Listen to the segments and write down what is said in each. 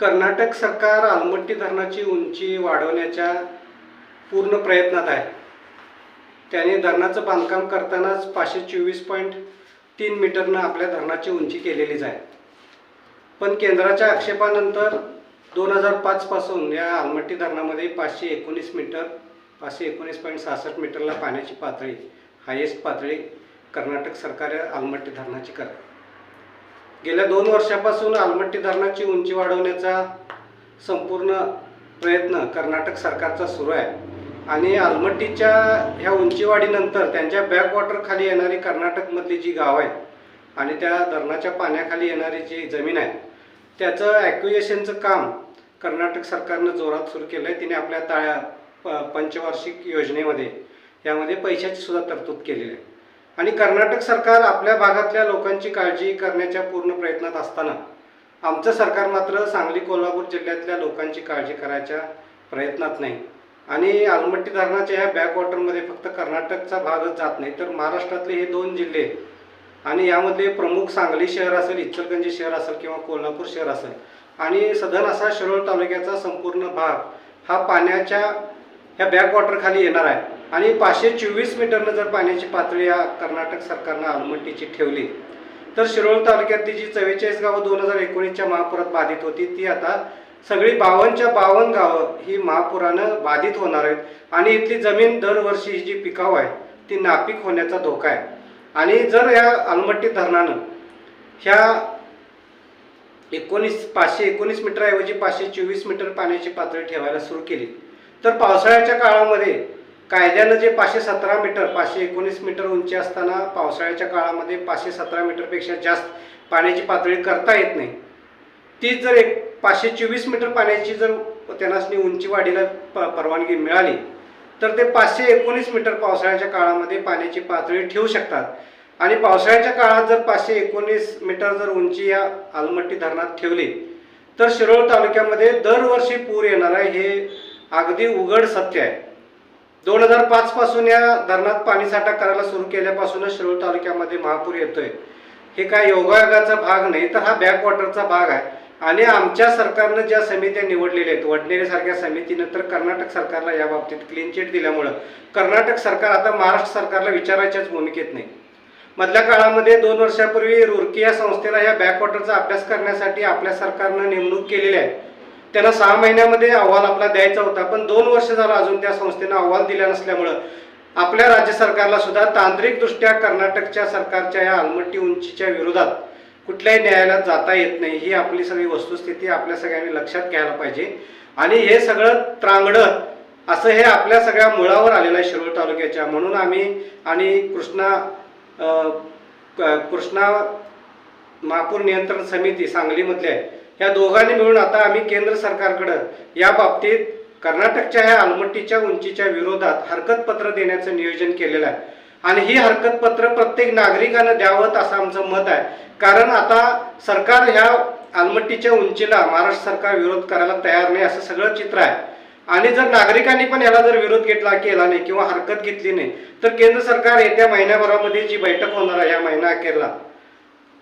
कर्नाटक सरकार आलमट्टी धरणाची उंची वाढवण्याच्या पूर्ण प्रयत्नात आहे. त्याने धरणाचं बांधकाम करतानाच पाचशे चोवीस पॉईंट तीन मीटरनं आपल्या धरणाची उंची केलेलीच आहे. पण केंद्राच्या आक्षेपानंतर दोन हजार पाचपासून या आलमट्टी धरणामध्ये पाचशे एकोणीस मीटर पाचशे एकोणीस पॉईंट सहासष्ट मीटरला पाण्याची पातळी हायेस्ट पातळी कर्नाटक सरकार या आलमट्टी धरणाची करते. गेल्या दोन वर्षापासून आलमट्टी धरणाची उंची वाढवण्याचा संपूर्ण प्रयत्न कर्नाटक सरकारचा सुरू आहे. आणि आलमट्टीच्या ह्या उंचीवाढीनंतर त्यांच्या बॅकवॉटर खाली येणारी कर्नाटकमधली जी गावं आहेत आणि त्या धरणाच्या पाण्याखाली येणारी जी जमीन आहे त्याचं ॲक्युएशनचं काम कर्नाटक सरकारनं जोरात सुरू केलं आहे तिने आपल्या ताळ्या प पंचवार्षिक योजनेमध्ये यामध्ये पैशाची सुद्धा तरतूद केलेली आहे. आणि कर्नाटक सरकार आपल्या भागातल्या लोकांची काळजी करण्याच्या पूर्ण प्रयत्नात असताना आमचं सरकार मात्र सांगली कोल्हापूर जिल्ह्यातल्या लोकांची काळजी करायच्या प्रयत्नात नाही. आणि आलमट्टी धरणाच्या ह्या बॅकवॉटरमध्ये फक्त कर्नाटकचा भागच जात नाही तर महाराष्ट्रातले हे दोन जिल्हे आणि यामध्ये प्रमुख सांगली शहर असेल इचलकरंजी शहर असेल किंवा कोल्हापूर शहर असेल आणि सदर असा शिरोळ तालुक्याचा संपूर्ण भाग हा पाण्याच्या ह्या बॅकवॉटर खाली येणार आहे. आणि पाचशे चोवीस मीटरनं जर पाण्याची पातळी या कर्नाटक सरकारनं आलमट्टीची ठेवली तर शिरोळ तालुक्यातली जी चव्वेचाळीस गावं दोन हजार एकोणीसच्या महापुरात बाधित होती ती आता सगळी बावनच्या बावन्न गावं ही महापुरानं बाधित होणार आहेत. आणि इथली जमीन दरवर्षी ही जी पिकाव आहे ती नापीक होण्याचा धोका आहे. आणि जर या आलमट्टी धरणानं ह्या एकोणीस पाचशे एकोणीस मीटरऐवजी पाचशे चोवीस मीटर पाण्याची पातळी ठेवायला सुरू केली तर पावसाळ्याच्या काळामध्ये कायद्यानं जे पाचशे सतरा मीटर पाचशे एकोणीस मीटर उंची असताना पावसाळ्याच्या काळामध्ये पाचशे सतरा मीटरपेक्षा जास्त पाण्याची पातळी करता येत नाही. तीच जर एक पाचशे चोवीस मीटर पाण्याची जर त्यांनासनी उंची वाढीला प परवानगी मिळाली तर ते पाचशे एकोणीस मीटर पावसाळ्याच्या काळामध्ये पाण्याची पातळी ठेवू शकतात. आणि पावसाळ्याच्या काळात जर पाचशे एकोणीस मीटर जर उंची या आलमट्टी धरणात ठेवली तर शिरोळ तालुक्यामध्ये दरवर्षी पूर येणार आहे हे अगदी उघड सत्य आहे. दोन हजार पाच पासून या धरणात पाणीसाठा करायला सुरू केल्यापासूनच शिरोळ तालुक्यामध्ये महापूर येतोय. हे काय योगायोगाचा भाग नाही तर हा बॅकवॉटरचा भाग आहे. आणि आमच्या सरकारनं ज्या समित्या निवडलेल्या आहेत वडनेरेसारख्या समितीनं तर कर्नाटक सरकारला या बाबतीत क्लीन चिट दिल्यामुळं. कर्नाटक सरकार आता महाराष्ट्र सरकारला विचारायच्याच भूमिकेत नाही. मधल्या काळामध्ये दोन वर्षापूर्वी रुर्की या संस्थेला या बॅकवॉटरचा अभ्यास करण्यासाठी आपल्या सरकारनं नेमणूक केलेली आहे. त्यांना सहा महिन्यामध्ये अहवाल आपला द्यायचा होता पण दोन वर्ष झालं अजून त्या संस्थेनं अहवाल दिला नसल्यामुळं आपल्या राज्य सरकारला सुद्धा तांत्रिकदृष्ट्या कर्नाटकच्या सरकारच्या या आलमट्टी उंचीच्या विरोधात कुठल्याही न्यायालयात जाता येत नाही. ही आपली सगळी वस्तुस्थिती आपल्या सगळ्यांनी लक्षात घ्यायला पाहिजे. आणि हे सगळं त्रांगडं असं हे आपल्या सगळ्या मुळावर आलेलं आहे शिरोळ तालुक्याच्या. म्हणून आम्ही आणि कृष्णा क- कृष्णा महापूर नियंत्रण समिती सांगलीमधल्या आहे या दोघांनी मिळून आता आम्ही केंद्र सरकारकडं या बाबतीत कर्नाटकच्या ह्या आलमट्टीच्या उंचीच्या विरोधात हरकतपत्र देण्याचं नियोजन केलेलं आहे. आणि ही हरकतपत्र प्रत्येक नागरिकानं द्यावं असं आमचं मत आहे. कारण आता सरकार ह्या आलमट्टीच्या उंचीला महाराष्ट्र सरकार विरोध करायला तयार नाही असं सगळं चित्र आहे. आणि जर नागरिकांनी पण याला जर विरोध घेतला केला नाही किंवा हरकत घेतली नाही तर केंद्र सरकार येत्या महिन्याभरामध्ये जी बैठक होणार आहे या महिना अखेरला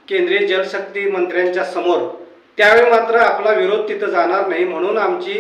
केंद्रीय जलशक्ती मंत्र्यांच्या समोर त्यावेळी मात्र आपला विरोध तिथं जाणार नाही म्हणून आमची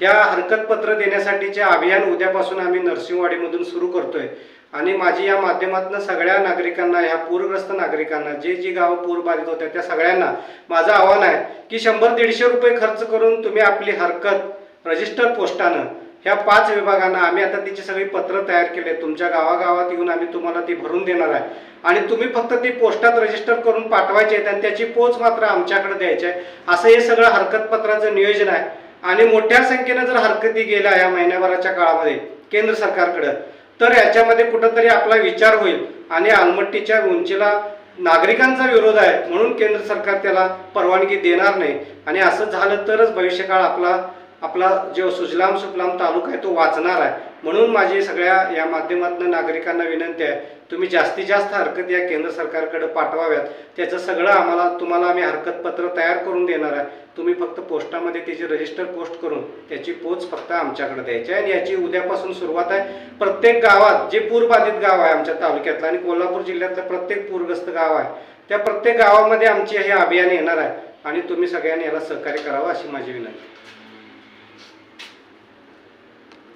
ह्या हरकतपत्र देण्यासाठीचे अभियान उद्यापासून आम्ही नरसिंहवाडीमधून सुरू करतोय. आणि माझी या माध्यमातून सगळ्या नागरिकांना ह्या पूरग्रस्त नागरिकांना जे जी गावं पूरबाधित होत्या त्या सगळ्यांना माझं आव्हान आहे की शंभर दीडशे रुपये खर्च करून तुम्ही आपली हरकत रजिस्टर पोस्टानं ह्या पाच विभागांना आम्ही आता तिची सगळी पत्र तयार केले तुमच्या गावागावात येऊन आम्ही तुम्हाला ती भरून देणार आहे. आणि तुम्ही फक्त ती पोस्टात रजिस्टर करून पाठवायची आहेत आणि त्याची पोच मात्र आमच्याकडे द्यायची आहे. असं हे सगळं हरकतपत्राचं नियोजन आहे. आणि मोठ्या संख्येनं जर हरकती गेल्या या महिन्याभराच्या काळामध्ये केंद्र सरकारकडं तर याच्यामध्ये कुठंतरी आपला विचार होईल. आणि आलमट्टीच्या उंचीला नागरिकांचा विरोध आहे. म्हणून केंद्र सरकार त्याला परवानगी देणार नाही. आणि असं झालं तरच भविष्यकाळ आपला आपला जो सुजलाम सुफलाम तालुका आहे तो वाचणार आहे. म्हणून माझी सगळ्या या माध्यमातून नागरिकांना विनंती आहे तुम्ही जास्तीत जास्त हरकत या केंद्र सरकारकडे पाठवाव्यात. त्याचं सगळं आम्हाला तुम्हाला आम्ही हरकतपत्र तयार करून देणार आहे. तुम्ही फक्त पोस्टामध्ये त्याची रजिस्टर पोस्ट करून त्याची पोच फक्त आमच्याकडे द्यायची आहे. आणि याची उद्यापासून सुरुवात आहे. प्रत्येक गावात जे पूरबाधित गाव आहे आमच्या तालुक्यातलं आणि कोल्हापूर जिल्ह्यातलं प्रत्येक पूरग्रस्त गाव आहे त्या प्रत्येक गावामध्ये आमची हे अभियान येणार आहे. आणि तुम्ही सगळ्यांनी याला सहकार्य करावं अशी माझी विनंती